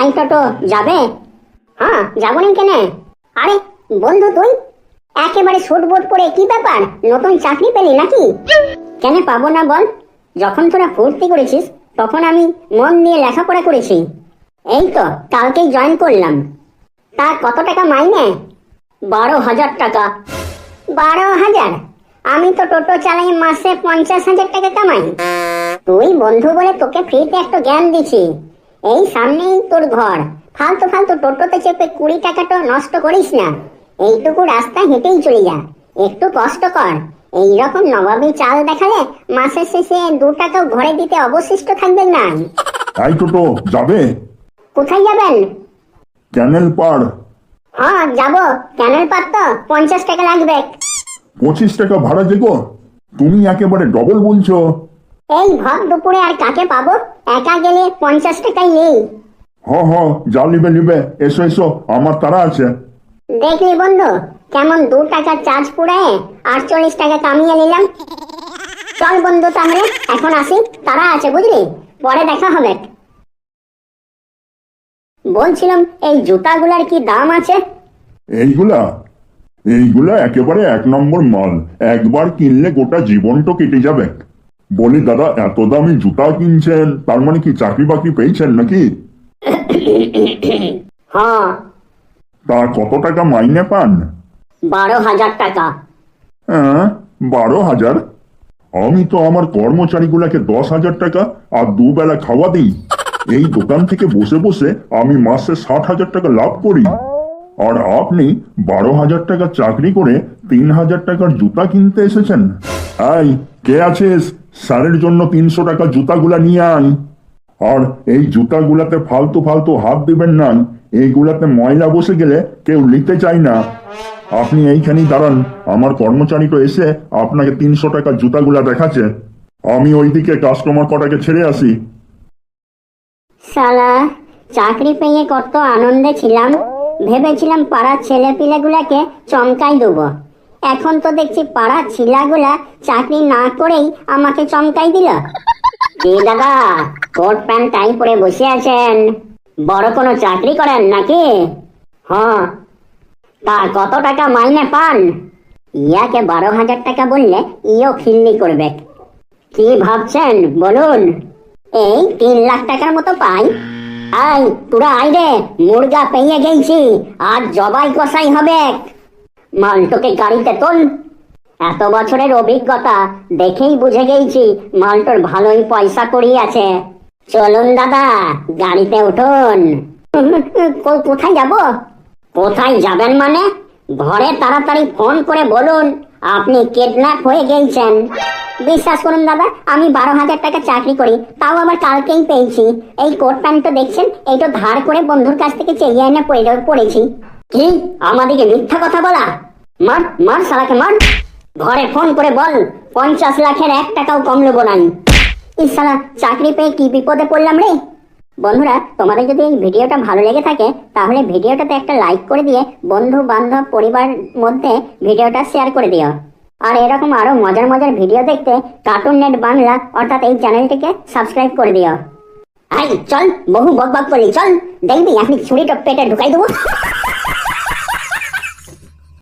I টোটো যাবে? হ্যাঁ যাব নি কেন? আরে, বন্ধু তুই, একেবারে সুট বুট পরে কি ব্যাপার? নতুন চাকরি পেলি নাকি? কেন পাবো না বল? যখন তোরা ফুর্তি করেছিস, তখন আমি মন দিয়ে লেখাপড়া করেছি। এই তো, কালকেই জয়েন করলাম। তা কত টাকা মাইনে? বারো হাজার টাকা। বারো হাজার? আমি তো টোটো চালাই মাসে পঞ্চাশ হাজার টাকা কামাই। তুই বন্ধু বলে তোকে ফ্রিতে একটা জ্ঞান দিছি। এই সামনেই তোর ঘর। ফালতু ফালতু টোটোতে চেপে কুড়ি টাকাটা নষ্ট করিস না। এইটুকু রাস্তা হেঁটেই চলে যা। একটু কষ্ট কর। এইরকম নবাবী চাল দেখালে মাসের শেষে দু টাকাও ঘরে দিতে অবশিষ্ট থাকবে না। তাই টোটো যাবে? কোথায় যাবেন? ক্যানেল পার হ্যাঁ যাব। ক্যানেল পার তো পঞ্চাশ টাকা লাগবে। পঁচিশ টাকা ভাড়া যেগো তুমি একেবারে ডবল বলছো। এই ভর দুপুরে আর কাকে পাবো? একা গেলে পঞ্চাশ টাকাই নেই। হ হ যা লিবে লিবে এসো এসো আমার তারা আছে। দেখলি বন্ধু কেমন দু টাকার চার্জ পুড়ায় আটচল্লিশ টাকা কামিয়ে নিলাম। চল বন্ধু তাহলে এখন আসি। তারা আছে বুঝলি? পরে দেখা হবে। বলছিলাম এই জুতাগুলার কি দাম আছে? এইগুলা? এইগুলা একেবারে এক নম্বর মাল। একবার কিনলে গোটা জীবনটা কেটে যাবে। বলি দাদা এত দামি জুতা কিনছেন তার মানে কি চাকরি বাকরি পেয়েছেন নাকি? হ্যাঁ। তা কত টাকা মাইনে পান? বারো হাজার টাকা। হ্যাঁ বারো হাজার? আমি তো আমার কর্মচারীগুলাকে দশ হাজার টাকা আর দুবেলা খাওয়া দিই। এই দোকান থেকে বসে বসে আমি মাসে ষাট হাজার টাকা লাভ করি। আর আপনি বারো হাজার টাকা চাকরি করে তিন হাজার টাকার জুতা কিনতে এসেছেন? আই কে আছিস? স্যারের জন্য তিনশো টাকা জুতাগুলা নিয়ে আন। আর এই জুতাগুলাতে ফালতু ফালতু হাত দিবেন না। এইগুলাতে ময়লা বসে গেলে কেউ নিতে চায় না। আপনি এইখানেই দাঁড়ান। আমার কর্মচারীটা এসে আপনাকে তিনশো টাকা জুতাগুলা দেখাচ্ছে। আমি ওইদিকে কাস্টমার কটাকে ছেড়ে আসি। সালা চাকরি পেয়ে কত আনন্দে ছিলাম। ভেবেছিলাম পাড়ার ছেলে পিলেগুলাকে চমকাই দেবো। এখন তো দেখছি পাড়ার ছিলাগুলা চাকরি না করেই আমাকে চমকাই দিল। কি দাদা, কোট প্যান্ট টাই পরে বসে আছেন? বড় কোনো চাকরি করেন নাকি? হ্যাঁ। তা কত টাকা মাইনে পান? ইয়াকে বারো হাজার টাকা বললে ইও খিল্লি করবে। কি ভাবছেন, বলুন। এই তিন লাখ টাকার মতো পাই। আই তোরা আই রে, মুরগা পেয়ে গেছি আর জবাই কষাই হবে। মালটোকে গাড়িতে তোল। এত বছরের অভিজ্ঞতা দেখেই বুঝে গেছি মালটোর ভালোই পয়সা করি আছে চলুন দাদা, গাড়িতে উঠুন। কোথায় যাব? কোথায় যাবেন মানে? ঘরে তাড়াতাড়ি ফোন করে বলুন, আপনি কিডন্যাপ হয়ে গেছেন বিশ্বাস করুন দাদা, আমি বারো হাজার টাকা চাকরি করি, তাও আবার কালকেই পেয়েছি। এই কোট প্যান্ট তো দেখছেন, এইটা ধার করে বন্ধুর কাছ থেকে চেয়ে এনে পড়ে, পড়েছি। কি? আমাদিকে মিথ্যা কথা বলা? মার মার সালাকে মার। ঘরে ফোন করে বল, পঞ্চাশ লাখের এক টাকাও কম নেব নাই। ইসালা চাকরি পেয়ে কি বিপদে পড়লাম রে? বন্ধুরা, তোমাদের যদি এই ভিডিওটা ভালো লেগে থাকে, তাহলে ভিডিওটাতে একটা লাইক করে দিয়ে বন্ধু বান্ধব পরিবার মধ্যে ভিডিওটা শেয়ার করে দিও। আর এরকম আরও মজার মজার ভিডিও দেখতে কার্টুন নেট বাংলা অর্থাৎ এই চ্যানেলটিকে সাবস্ক্রাইব করে দিও। আই, চল, বহু বক বক করলি চল। দেখবি আপনি ছুরিটা পেটে ঢুকাই দেবো।